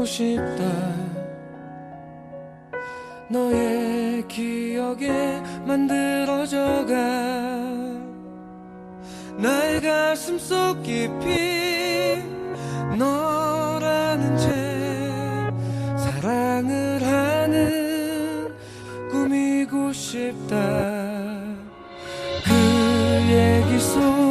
보고 싶다. 너의 기억에 만들어져가 나의 가슴 속 깊이 너라는 채 사랑을 하는 꿈이고 싶다. 그 얘기 속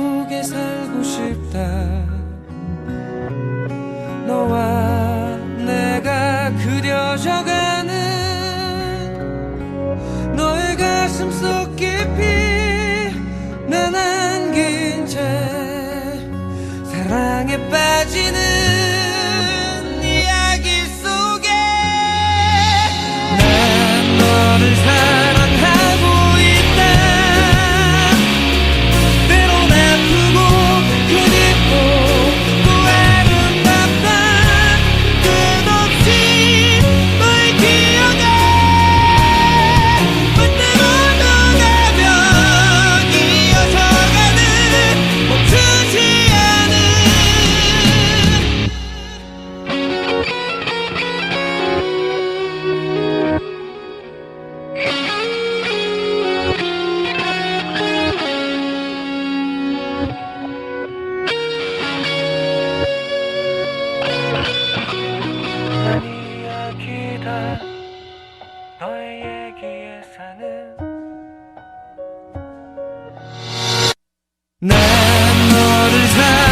숨속 깊이 난 안긴 채 사랑에 빠지는 난 너를 사랑해